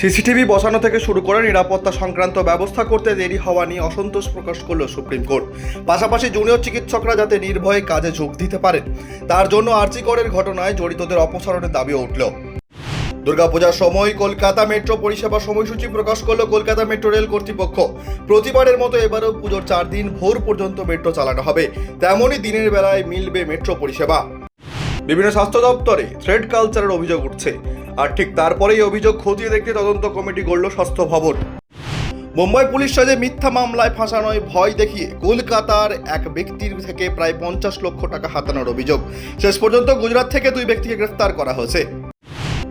CCTV বসানো থেকে শুরু করে নিরাপত্তা সংক্রান্ত ব্যবস্থা করতে দেরি হওয়া নিয়ে অসন্তোষ প্রকাশ করল সুপ্রিম কোর্ট। পাশাপাশি জুনিয়র চিকিৎসকরা যাতে নির্ভয়ে কাজে যোগ দিতে পারেন, তার জন্য আর্জিকরের ঘটনায় জড়িতদের অপসারণের দাবিও উঠল। দুর্গাপূজার সময় কলকাতা মেট্রো পরিষেবা সময়সূচি প্রকাশ করল কলকাতা মেট্রো রেল কর্তৃপক্ষ। প্রতিবারের মতো এবারও পুজোর চার দিন ভোর পর্যন্ত মেট্রো চালানো হবে। তেমনই দিনের বেলায় মিলবে মেট্রো পরিষেবা। বিভিন্ন স্বাস্থ্য দপ্তরে থ্রেড কালচারের অভিযোগ উঠছে। আর ঠিক তারপরেই অভিযোগ খতিয়ে দেখতে তদন্ত কমিটি গড়ল স্বাস্থ্য ভবন। মুম্বাই পুলিশ সাজে মিথ্যা মামলায় ফাঁসানোয় ভয় দেখিয়ে কলকাতার এক ব্যক্তির থেকে প্রায় পঞ্চাশ লক্ষ টাকা হাতানোর অভিযোগ। শেষ পর্যন্ত গুজরাট থেকে দুই ব্যক্তিকে গ্রেফতার করা হয়েছে।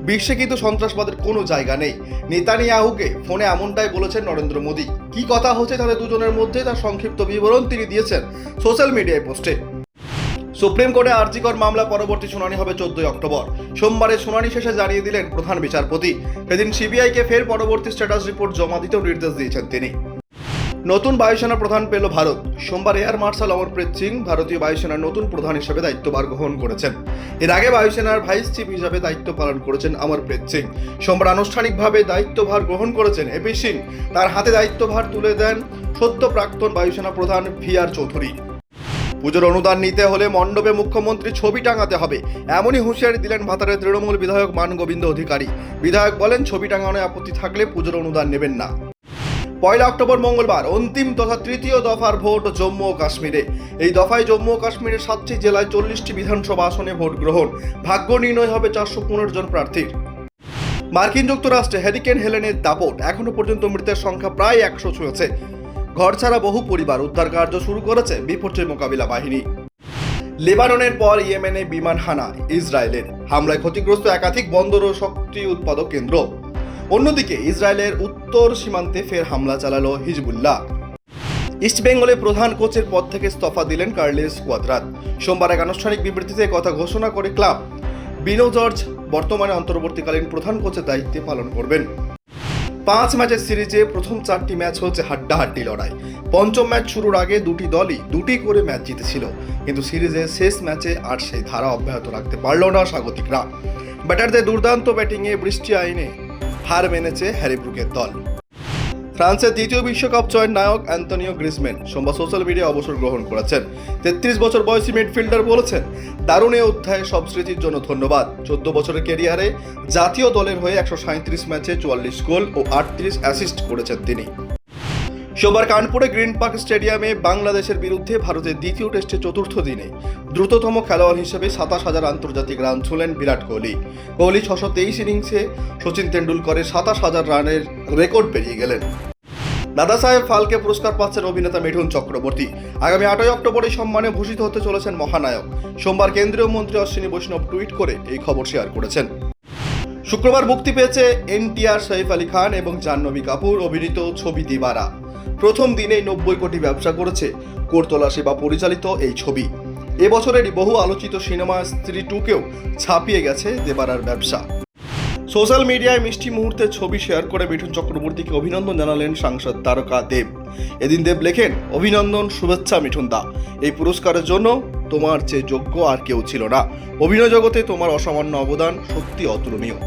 বিশ্বে কিন্তু সন্ত্রাসবাদের কোনো জায়গা নেই। নেতানিয়াহুকে ফোনে এমনটাই বলেছেন নরেন্দ্র মোদী। কি কথা হচ্ছে তাদের দুজনের মধ্যে তার সংক্ষিপ্ত বিবরণ তিনি দিয়েছেন সোশ্যাল মিডিয়ায় পোস্টে। সুপ্রিম কোর্টে আর্জিকর মামলা পরবর্তী শুনানি হবে চোদ্দই অক্টোবর। সোমবারে শুনানি শেষে জানিয়ে দিলেন প্রধান বিচারপতি। সেদিন সিবিআইকে ফের পরবর্তী স্ট্যাটাস রিপোর্ট জমা দিতেও নির্দেশ দিয়েছেন তিনি। নতুন বায়ুসেনা প্রধান পেল ভারত। সোমবার এয়ার মার্শাল অমরপ্রীত সিং ভারতীয় বায়ুসেনার নতুন প্রধান হিসেবে দায়িত্বভার গ্রহণ করেছেন। এর আগে বায়ুসেনার ভাইস চিফ হিসাবে দায়িত্ব পালন করেছেন অমরপ্রীত সিং। সোমবার আনুষ্ঠানিকভাবে দায়িত্বভার গ্রহণ করেছেন এপি সিং। তার হাতে দায়িত্বভার তুলে দেন সদ্য প্রাক্তন বায়ুসেনা প্রধান ভি আর চৌধুরী। পুজোর অনুদান নিতে হলে মণ্ডপে মুখ্যমন্ত্রী ছবি টাঙাতে হবে। এমনই হুঁশিয়ারি দিলেন ভাতারের তৃণমূল বিধায়ক মান গোবিন্দ অধিকারী। বিধায়ক বলেন, ছবি টাঙানোয় আপত্তি থাকলে পুজোর অনুদান নেবেন না। পয়লা অক্টোবর মঙ্গলবার, অন্তিম তথা তৃতীয় দফার ভোট জম্মু ও কাশ্মীরে। এই দফায় জম্মু ও কাশ্মীরের সাতটি জেলায় চল্লিশটি বিধানসভা আসনে ভোট গ্রহণ। ভাগ্য নির্ণয় হবে চারশো পনেরো জন প্রার্থীর। মার্কিন যুক্তরাষ্ট্রে হ্যারিকেন হেলেনের দাপট, এখনও পর্যন্ত মৃতের সংখ্যা প্রায় একশো ছুঁয়েছে। ঘর ছাড়া বহু পরিবার উদ্ধার কার্য শুরু করেছে বিপর্যয় মোকাবিলা বাহিনী। লেবাননের পর ইয়েমেনে বিমান হানা, ইসরায়েলের। হামলায় ক্ষতিগ্রস্ত একাধিক বন্দর ও শক্তি উৎপাদক কেন্দ্র। অন্যদিকে ইসরায়েলের উত্তর সীমান্তে ফের হামলা চালালো হিজবুল্লাহ। ইস্টবেঙ্গলে প্রধান কোচের পদ থেকে ইস্তফা দিলেন কার্লেস কোয়াদ্রাত। সোমবার এক আনুষ্ঠানিক বিবৃতিতে কথা ঘোষণা করে ক্লাব। বিনো জর্জ বর্তমানে অন্তর্বর্তীকালীন প্রধান কোচের দায়িত্বে পালন করবেন। পাঁচ ম্যাচের সিরিজে প্রথম চারটি ম্যাচ হচ্ছে হাড্ডাহাড্ডি লড়াই। পঞ্চম ম্যাচ শুরুর আগে দুটি দলই দুটি করে ম্যাচ জিতেছিল। কিন্তু সিরিজের শেষ ম্যাচে আর সেই ধারা অব্যাহত রাখতে পারল না স্বাগতিকরা। ব্যাটারদের দুর্দান্ত ব্যাটিংয়ে বৃষ্টি আইনে হার মেনেছে হ্যারিব্রুকের দল। ফ্রান্সের দ্বিতীয় বিশ্বকাপ জয়ের নায়ক অ্যান্তনিও গ্রিজম্যান সোমবার সোশ্যাল মিডিয়ায় অবসর গ্রহণ করেছেন। তেত্রিশ বছর বয়সী মিডফিল্ডার বলেছেন, দারুণ এ অধ্যায়ে সব স্মৃতির জন্য ধন্যবাদ। চোদ্দ বছরের কেরিয়ারে জাতীয় দলের হয়ে একশো সাঁত্রিশ ম্যাচে চুয়াল্লিশ গোল ও আটত্রিশ অ্যাসিস্ট করেছেন তিনি। সোমবার কানপুরে গ্রিন পার্ক স্টেডিয়ামে বাংলাদেশের বিরুদ্ধে ভারতের দ্বিতীয় টেস্টে চতুর্থ দিনে দ্রুততম খেলোয়াড় হিসেবে সাতাশ হাজার আন্তর্জাতিক রান ছুলেন বিরাট কোহলি। কোহলি ছশো তেইশ ইনিংসে সচিন তেন্ডুলকরের সাতাশ হাজার রানের রেকর্ড পেরিয়ে গেলেন। দাদা সাহেব ফালকে পুরস্কার পাচ্ছেন অভিনেতা মিঠুন চক্রবর্তী। আগামী আটই অক্টোবর এই সম্মানে ভূষিত হতে চলেছেন মহানায়ক। সোমবার কেন্দ্রীয় মন্ত্রী অশ্বিনী বৈষ্ণব টুইট করে এই খবর শেয়ার করেছেন। শুক্রবার মুক্তি পেয়েছে এনটিআর সৈফ আলী খান এবং জাহ্নবী কাপুর অভিনীত ছবি দিবারা। প্রথম দিনেই নব্বই কোটি ব্যবসা করেছে কোরতলা সেবা পরিচালিত এই ছবি। এবছরেরই বহু আলোচিত সিনেমা স্ত্রী টুকেও ছাপিয়ে গেছে দেবারার ব্যবসা। সোশ্যাল মিডিয়ায় মিষ্টি মুহূর্তে ছবি শেয়ার করে মিঠুন চক্রবর্তীকে অভিনন্দন জানালেন সাংসদ তারকা দেব। এদিন দেব লেখেন, অভিনন্দন, শুভেচ্ছা মিঠুন দা। এই পুরস্কারের জন্য তোমার চেয়ে যোগ্য আর কেউ ছিল না। অভিনয় জগতে তোমার অসামান্য অবদান সত্যি অতুলনীয়।